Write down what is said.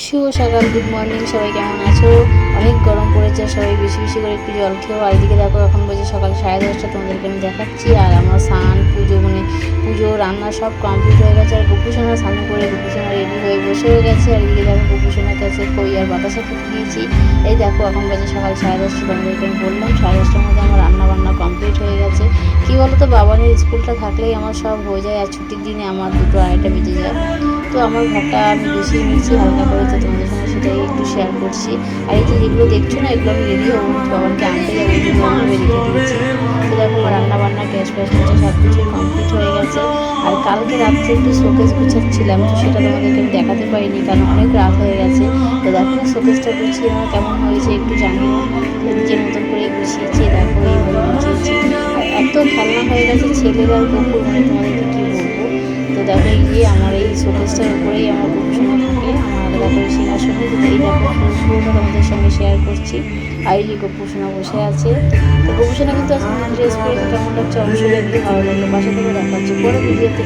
শুভ সকাল good morning সবাই কেমন আছো? অনেক গরম পড়েছে, সবাই বেশি বেশি করে একটু জল খেয়েও আর এদিকে দেখো, এখন বাজে সকাল সাড়ে দশটা, তোমাদেরকে আমি দেখাচ্ছি। আর আমার স্নান, পুজো মানে পুজো, রান্না সব কমপ্লিট হয়ে গেছে। আর গোপুসোনা স্নান করে গোপুসোনা রেডি হয়ে বসেও গেছে। আর এদিকে দেখো, গোপুসোনার কাছে কই আর বাতাসা খেতে দিয়েছি। এই দেখো, এখন বাজে সকাল সাড়ে দশটা, তোমাদেরকে আমি বললাম, সাড়ে দশটার মধ্যে আমার রান্না বান্না কমপ্লিট হয়ে গেছে। কী বলো তো বাবানের স্কুলটা থাকলেই আমার সব হয়ে যায়। আর ছুটির দিনে আমার দুটো আড়াইটা বেজে যায়। তো আমার ঘরটা আমি গুছিয়ে নিচ্ছি হালকা করে তো তোমাদের সঙ্গে সেটাই একটু শেয়ার করছি। আর এই যে যেগুলো দেখছ না, এগুলো আমি রেডি হব বাবানকে আনতে যাব, এগুলো রেডি দিয়েছি। তো দেখো রান্না বান্না গ্যাস ফ্যাস মুছে সব কিছু কমপ্লিট হয়ে গেছে। আর কালকে রাত্রে একটু শোকেস গুছাচ্ছিলাম, তো সেটা তোমাদেরকে আমি দেখাতে পারিনি, কারণ অনেক রাত হয়ে গেছে। তো দেখো শোকেসটা গুছিয়ে আমার কেমন হয়েছে একটু জানিও। নিজের মতন করে গুছিয়েছি, দেখো এইভাবে গুছিয়েছি আর এত খেলনা হয়ে গেছে, ছেলের, কুকুর মানে তোমাদেরকে কী বলব? এই শোকেসটার উপরেই আমার গবেষণা থাকে আমার আলাদা করে সিংহাসনে তো এই দেখো পুরোটা তোমাদের সঙ্গে শেয়ার করছি আর এই বসে আছে। তো গোপুসোনা কিন্তু আজকে ড্রেস পরে কেমন লাগছে অবশ্যই ভালো লাগল বাসা থেকে দেখাচ্ছি পরে ভিডিওতে।